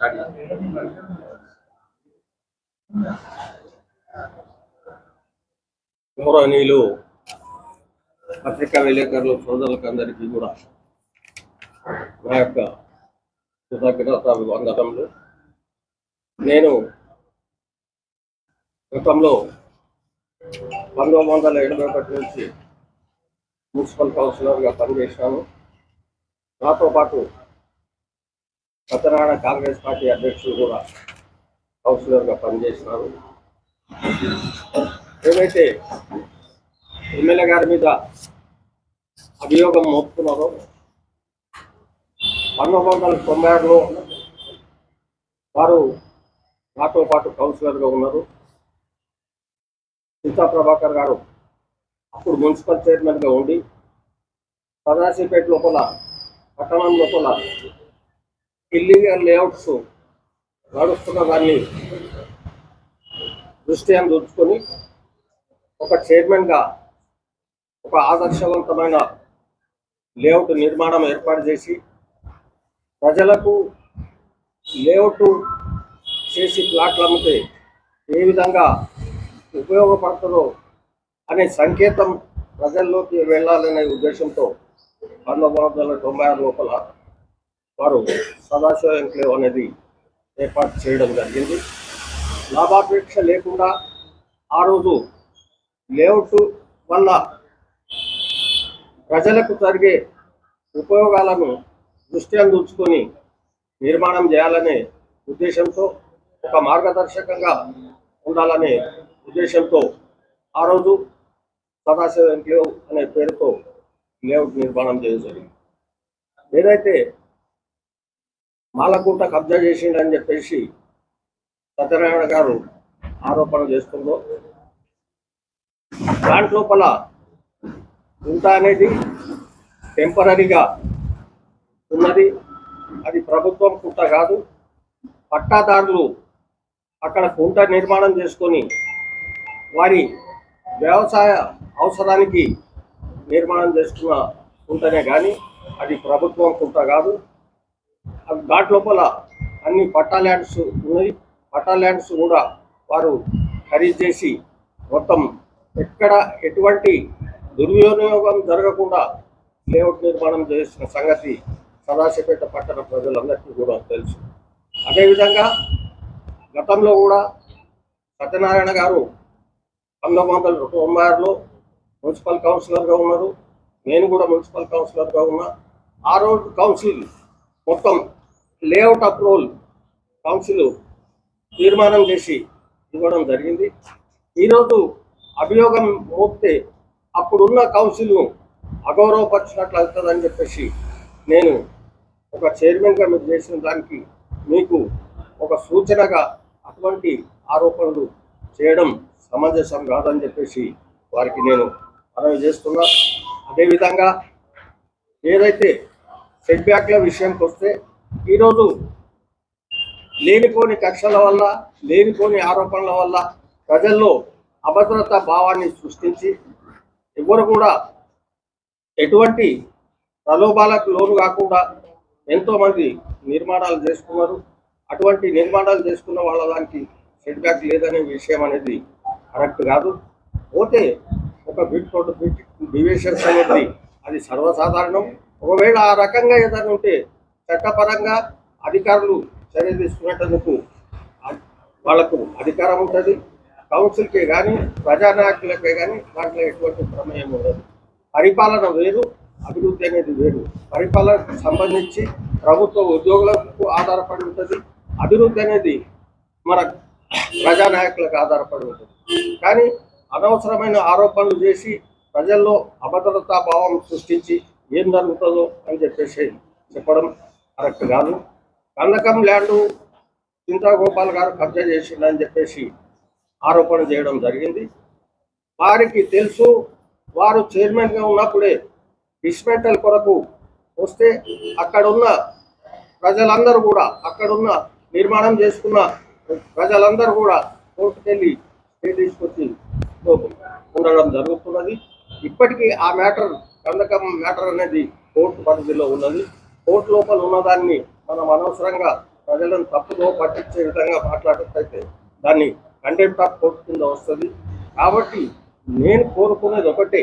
Start గౌరవనీయులు పత్రికా విలేకరులు సోదరులకు అందరికీ కూడా నా యొక్క కృతజ్ఞత నేను గతంలో పంతొమ్మిది వందల ఎనభై ఒకటి నుంచి మున్సిపల్ కౌన్సిలర్గా పనిచేశాను. నాతో పాటు సత్యనారాయణ కాంగ్రెస్ పార్టీ అధ్యక్షులు కూడా కౌన్సిలర్గా పనిచేసినారు. ఏమైతే ఎమ్మెల్యే గారి మీద అభియోగం మోపుతున్నారో పంతొమ్మిది వందల తొంభై ఆరులో వారు నాతో పాటు కౌన్సిలర్గా ఉన్నారు. సీతా ప్రభాకర్ గారు అప్పుడు మున్సిపల్ చైర్మన్గా ఉండి సదాశివపేట లోపల పట్టణం లోపల ఇల్లీగల్ లేఅవుట్స్ నడుస్తున్న దాన్ని దృష్టి అని ఉంచుకొని ఒక చైర్మన్గా ఒక ఆదర్శవంతమైన లేఅవుట్ నిర్మాణం ఏర్పాటు చేసి ప్రజలకు లేఅవుట్ చేసి ప్లాట్లు అమ్మితే ఏ విధంగా ఉపయోగపడుతుందో అనే సంకేతం ప్రజల్లోకి వెళ్ళాలనే ఉద్దేశంతో పంతొమ్మిది వందల తొంభై ఆరు లోపల వారు సదాశివ ఎంక్లేవ్ అనేది ఏర్పాటు చేయడం జరిగింది. లాభాపేక్ష లేకుండా ఆ రోజు లేఅవుట్ వల్ల ప్రజలకు జరిగే ఉపయోగాలను దృష్ట్యా ఉంచుకొని నిర్మాణం చేయాలనే ఉద్దేశంతో ఒక మార్గదర్శకంగా ఉండాలనే ఉద్దేశంతో ఆ రోజు సదాశివ ఎంక్లేవ్ అనే పేరుతో లేఅవుట్ నిర్మాణం చేయడం జరిగింది. ఏదైతే మాలకుంట కబ్జా చేసిండని చెప్పేసి సత్యనారాయణ గారు ఆరోపణ చేస్తుందో దాంట్లోపల గుంట అనేది టెంపరీగా ఉన్నది. అది ప్రభుత్వం కుంట కాదు. పట్టాదారులు అక్కడ కుంట నిర్మాణం చేసుకొని వారి వ్యవసాయ అవసరానికి నిర్మాణం చేసుకున్న కుంటనే కానీ అది ప్రభుత్వం కుంట కాదు. ఘాట్ లోపల అన్ని పట్టా ల్యాండ్స్ ఉన్నాయి పట్టా ల్యాండ్స్ కూడా వారు ఖరీదు చేసి మొత్తం ఎక్కడ ఎటువంటి దుర్వినియోగం జరగకుండా లేఅవుట్ నిర్మాణం చేసిన సంగతి సదాశివపేట పట్టణ ప్రజలందరికీ కూడా తెలుసు. అదేవిధంగా గతంలో కూడా సత్యనారాయణ గారు పంతొమ్మిది వందల తొంభై ఆరులో మున్సిపల్ కౌన్సిలర్గా ఉన్నారు. నేను కూడా మున్సిపల్ కౌన్సిలర్గా ఉన్నా. ఆ రోజు కౌన్సిల్ మొత్తం లేఅవుట్ అప్రూవల్ కౌన్సిల్ తీర్మానం చేసి ఇవ్వడం జరిగింది. ఈరోజు అభియోగం మోపితే అప్పుడున్న కౌన్సిల్ను అగౌరవపరిచినట్లు అవుతుందని చెప్పేసి నేను ఒక చైర్మన్గా మీరు చేసిన దానికి మీకు ఒక సూచనగా అటువంటి ఆరోపణలు చేయడం సమంజసం కాదని చెప్పేసి వారికి నేను మనవి చేస్తున్నా. అదేవిధంగా ఏదైతే సెట్ బ్యాక్ల విషయంకి వస్తే ఈరోజు లేనిపోని కక్షల వల్ల లేనిపోని ఆరోపణల వల్ల ప్రజల్లో అభద్రతా భావాన్ని సృష్టించి ఎవరు కూడా ఎటువంటి ప్రలోభాలకు లోను కాకుండా ఎంతోమంది నిర్మాణాలు చేసుకున్నారు. అటువంటి నిర్మాణాలు చేసుకున్న వాళ్ళ దానికి సెట్బ్యాక్ లేదనే విషయం అనేది కరెక్ట్ కాదు. పోతే ఒక బిట్ తోటి బిట్ డివిషన్స్ అనేది అది సర్వసాధారణం. ఒకవేళ ఆ రకంగా ఏదైనా ఉంటే చట్టపరంగా అధికారులు చర్య తీసుకునేటందుకు వాళ్ళకు అధికారం ఉంటుంది. కౌన్సిల్కే కానీ ప్రజానాయకులకే కానీ దాంట్లో ఎటువంటి ప్రమేయం ఉండదు. పరిపాలన వేరు అభివృద్ధి అనేది వేరు. పరిపాలనకు సంబంధించి ప్రభుత్వ ఉద్యోగులకు ఆధారపడి ఉంటుంది. అభివృద్ధి అనేది మన ప్రజానాయకులకు ఆధారపడి ఉంటుంది. కానీ అనవసరమైన ఆరోపణలు చేసి ప్రజల్లో అభద్రతా భావం సృష్టించి ఏం జరుగుతుందో అని చెప్పేసి చెప్పడం కరెక్ట్ కాదు. కందకం ల్యాండ్ చింతాగోపాల్ గారు కబ్జా చేసిండని చెప్పేసి ఆరోపణ చేయడం జరిగింది. వారికి తెలుసు వారు చైర్మన్గా ఉన్నప్పుడే డిస్మెంటల్ కొరకు వస్తే అక్కడున్న ప్రజలందరూ కూడా అక్కడున్న నిర్మాణం చేసుకున్న ప్రజలందరూ కూడా కోర్టుకెళ్ళి స్టే తీసుకొచ్చి ఉండడం జరుగుతున్నది. ఇప్పటికీ ఆ మ్యాటర్ కందకం మ్యాటర్ అనేది కోర్టు పరిధిలో ఉన్నది. కోర్టు లోపల ఉన్నదాన్ని మనం అనవసరంగా ప్రజలను తప్పుదో పట్టించే విధంగా మాట్లాడినట్లయితే దాన్ని కంటెంప్ట్ ఆఫ్ కోర్టు కింద వస్తుంది. కాబట్టి నేను కోరుకునేది ఒకటే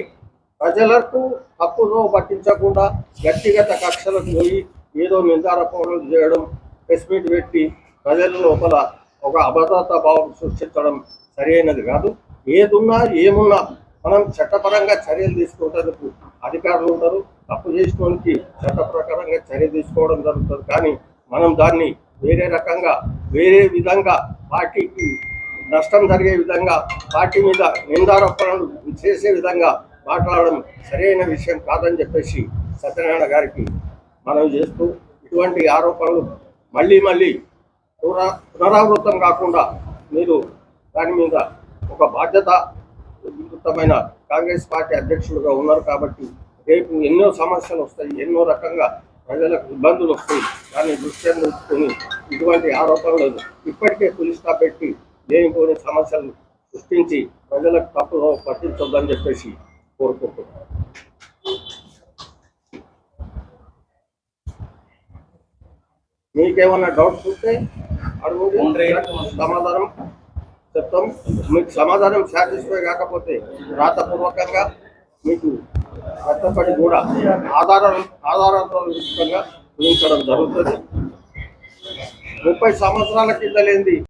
ప్రజలకు తప్పుదో పట్టించకుండా వ్యక్తిగత కక్షలకు పోయి ఏదో నిందారోపణలు చేయడం ప్రెస్ మీట్ పెట్టి ప్రజల లోపల ఒక అభద్రతా భావం సృష్టించడం సరైనది కాదు. ఏదున్నా ఏమున్నా మనం చట్టపరంగా చర్యలు తీసుకుంటేందుకు అధికారులు ఉంటారు. తప్పు చేసుకోవడానికి చట్ట ప్రకారంగా చర్య తీసుకోవడం జరుగుతుంది. కానీ మనం దాన్ని వేరే రకంగా వేరే విధంగా పార్టీకి నష్టం జరిగే విధంగా పార్టీ మీద నిందారోపణలు చేసే విధంగా మాట్లాడడం సరైన విషయం కాదని చెప్పేసి సత్యనారాయణ గారికి మనం చేస్తూ ఇటువంటి ఆరోపణలు మళ్ళీ మళ్ళీ పునరా పునరావృతం కాకుండా మీరు దాని మీద ఒక బాధ్యత విస్తృతమైన కాంగ్రెస్ పార్టీ అధ్యక్షులుగా ఉన్నారు కాబట్టి రేపు ఎన్నో సమస్యలు వస్తాయి ఎన్నో రకంగా ప్రజలకు ఇబ్బందులు వస్తాయి. దాన్ని దృష్ట్యా ఉంచుకొని ఇటువంటి ఆరోపణలు ఇప్పటికే పులిస్తా పెట్టి లేనిపోని సమస్యలు సృష్టించి ప్రజలకు తప్పులో పట్టించొద్దని చెప్పేసి కోరుకుంటున్నాను. మీకేమన్నా డౌట్స్ ఉంటే అడుగుండి. సమాధానం చెప్తాం. మీకు సమాధానం సాటిస్ఫై కాకపోతే రాతపూర్వకంగా మీకు కష్టపడి కూడా ఆధారం ఆధారాలతో ఊహించడం జరుగుతుంది. ముప్పై సంవత్సరాల కింద లేనిది